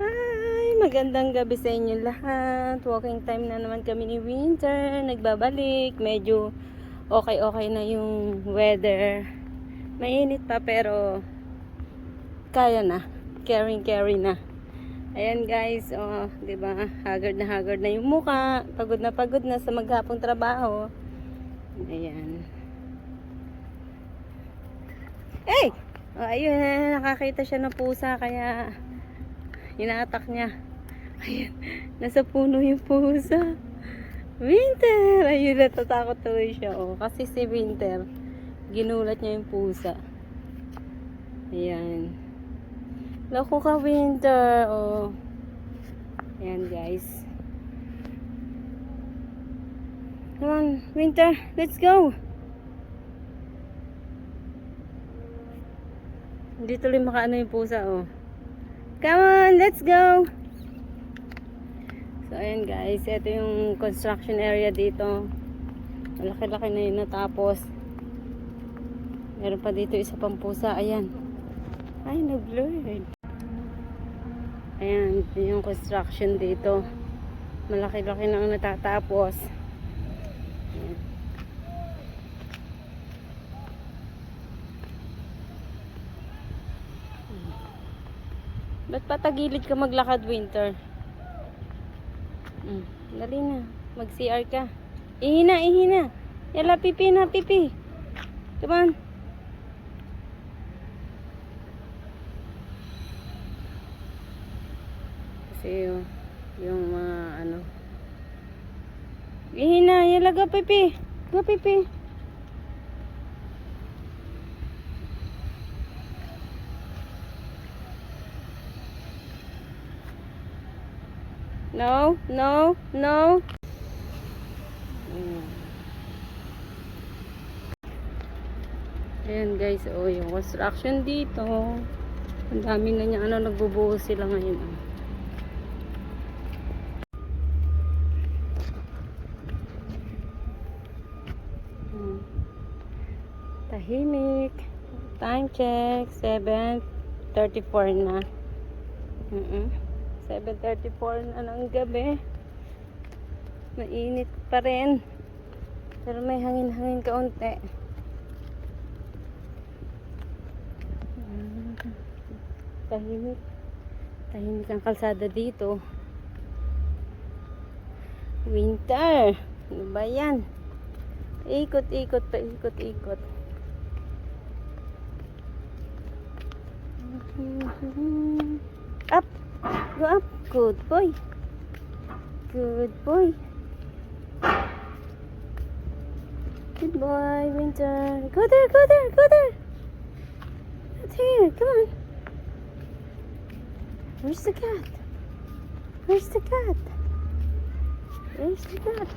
Hi! Magandang gabi sa inyo lahat. Walking time na naman kami ni Winter. Nagbabalik. Medyo okay-okay na yung weather. Mainit pa pero kaya na. Caring-carry na. Ayan guys, oh, 'di ba? Haggard na haggard na yung muka. Pagod na pagod na sa maghapong trabaho. Ayan. Hey! Oh, ayun, nakakita siya ng pusa kaya Inaatak niya. Ayan. Nasa puno yung pusa. Winter! Ayun, natatakot tuloy siya. Oh. Kasi si Winter, ginulat niya yung pusa. Ayan. Loko ka, Winter. Oh. Ayan, guys. Come on, Winter. Let's go. Hindi tuloy makaano yung pusa, oh. Come on, let's go! So, ayan guys. Ito yung construction area dito. Malaki-laki na yun natapos. Meron pa dito isa pang pusa. Ayan. Ay, nag-blurred. Ayan, yung construction dito. Malaki-laki na ang natatapos. Ba't patagilid ka maglakad, Winter? Mm, dali na. Mag-CR ka. Ihina, ihina. Yala, pipi na, pipi. Come on. Kasi yung, yung mga ano. Ihina, yala, go, pipi. Go, pipi. No, no, no. Ayan. Guys, oh, yung construction dito. Ang dami na niya, ano, nagbubuhos sila ngayon. oh. Hmm. Tahimik. Time check, 7.34 na. Mm 7.34 na ng gabi. Mainit pa rin. Pero may hangin-hangin kaunti. Tahimik. Tahimik ang kalsada dito. Winter. Ano ba yan? Ikot-ikot pa, ikot-ikot. Up! Up. Good boy. Good boy. Good boy, Winter. Go there, go there, go there. It's here. Come on. Where's the cat? Where's the cat? Where's the cat?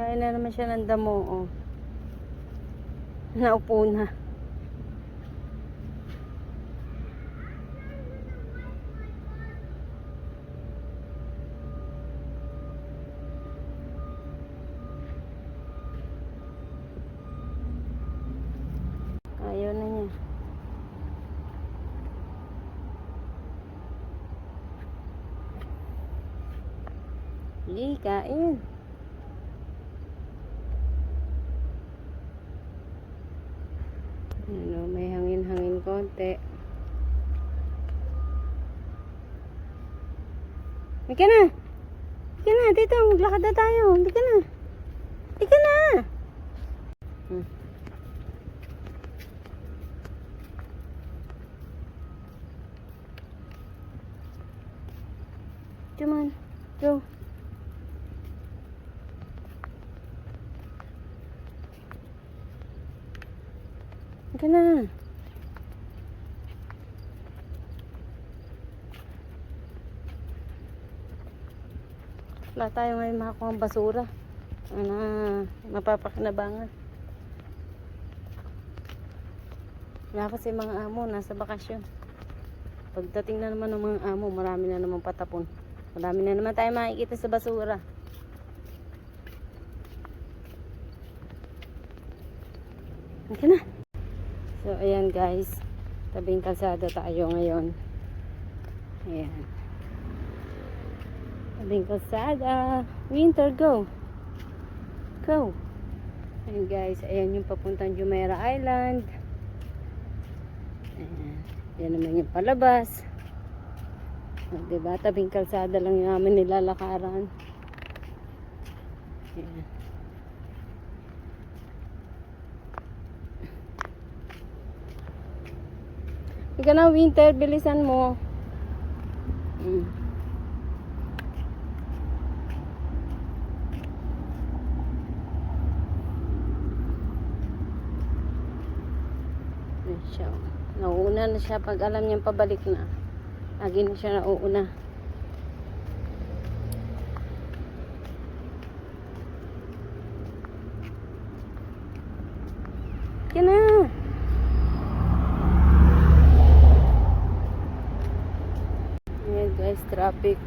Kaya na naman siya ng damo, oh. Naupo na. Ayaw na niya. Hindi, kain. Ano, may hangin-hangin konti. Hindi na. Hindi na. Dito, maglakad na tayo. Hindi na. Hindi na. Hmm. Come on. Go. Hindi ka na. Wala tayo ngayon makakuha ng basura. Ano, mapapakinabangan. Wala kasi mga amo, nasa bakasyon. Pagdating na naman ng mga amo, marami na naman patapon. Marami na naman tayo makikita sa basura. Okay na. So, ayan guys. Tabing kalsada tayo ngayon. Ayan. Tabing kalsada. Winter, go. Go. Ayan guys. Ayan yung papuntang Jumeirah Island. Ayan. Yan naman yung palabas. O, diba? Tabing kalsada lang yung namin nilalakaran. Ayan. Ika na, winter, bilisan mo. Mm. Siya. Nauuna na siya pag alam niyang pabalik na. Lagi na siya nauuna. Ika na. Ayan guys, traffic.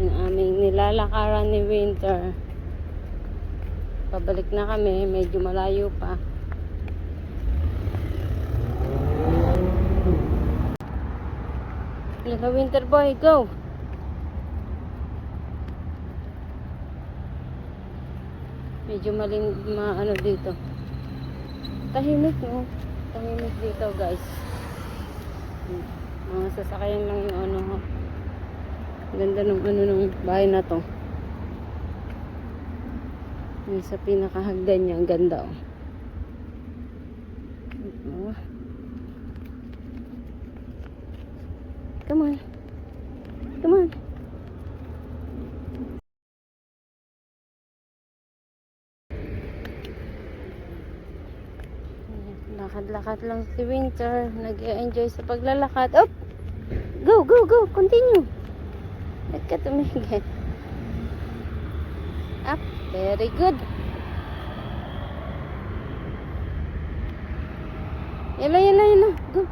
Yung aming nilalakaran ni Winter. Pabalik na kami, medyo malayo pa. Na, Winter boy, go! Medyo maling ma ano dito. Tahimik no. Tahimik dito guys. Mga sasakyan lang yung ano. Ganda ng ano ng bahay na to. Yung sa pinakahagdan niya, ang ganda. Oh. Come on. Come on. Lakad-lakad lang si Winter. Nag-enjoy sa paglalakad. Up! Go, go, go! Continue! Huwag ka tumigil. Up! Very good! Yala, yala, yala. Go!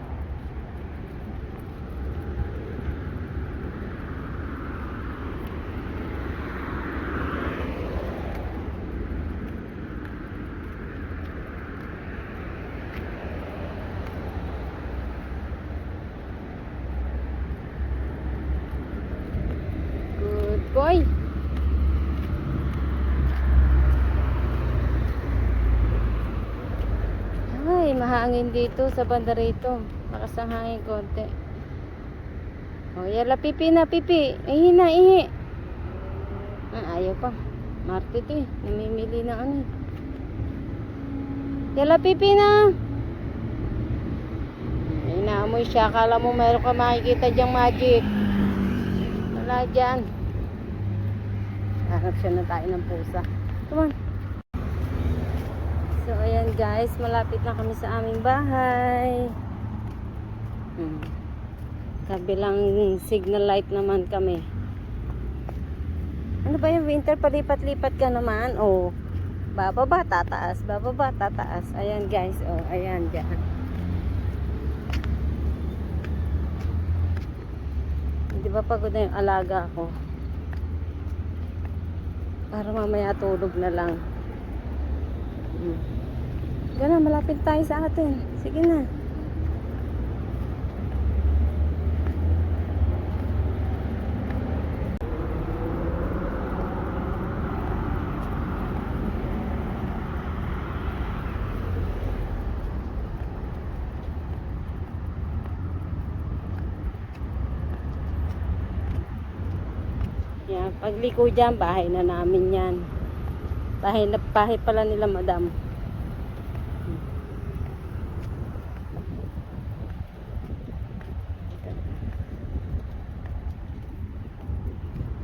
Good boy! Ay, mahangin dito sa banda rito. Lakas ang hangin konti. O, yala pipi na, pipi. Ihi na, ihi. Ah, ayaw pa. Marte to eh. Namimili na ano eh. Yala pipi na. Ay, naamoy siya. Akala mo meron ka makikita diyang magic. Wala dyan. Hanap siya na tayo ng pusa. Come on. Ayan guys, malapit na kami sa aming bahay. Hmm. Kabilang signal light naman kami. Ano ba yung winter? Palipat-lipat ka naman. Oh, bababa, tataas. Bababa, tataas. Ayan guys. Oh, ayan dyan. Di ba pagod na yung alaga ko? Para mamaya tulog na lang. Hmm. Gana, malapit tayo sa atin. Sige na. Yan, pagliko dyan, bahay na namin yan. Bahay, na, bahay pala nila madam.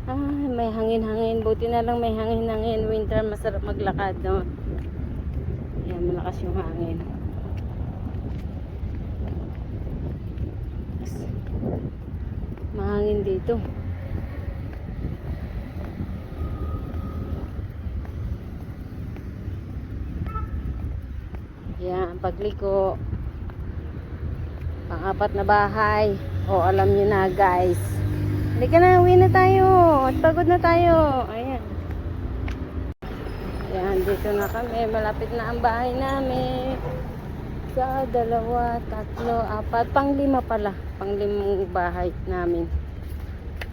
Ah, may hangin-hangin. Buti na lang may hangin-hangin. Winter, masarap maglakad, no? Yan, malakas yung hangin. Mahangin dito. Yan, pagliko. apat na bahay. O, alam nyo na, guys. Halika na, uwi na tayo. At pagod na tayo. Ayan. Ayan, dito na kami. Malapit na ang bahay namin. Sa dalawa, tatlo, apat. Panglima pala. Panglimang bahay namin.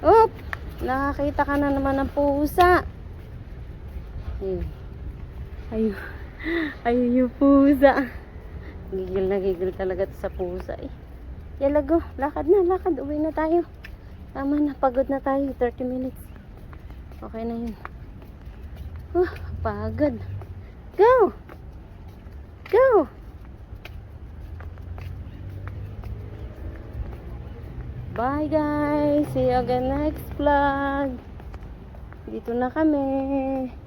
Oop! Nakakita ka na naman ng pusa. Ayun. Ayun. Ayun yung pusa. Gigil na gigil talaga sa pusa eh. Yalago, lakad na, lakad. Uwi na tayo. Tama na, pagod na tayo. 30 minutes. Okay na yun. Uh, pagod. Go! Go! Bye guys! See you again next vlog. Dito na kami.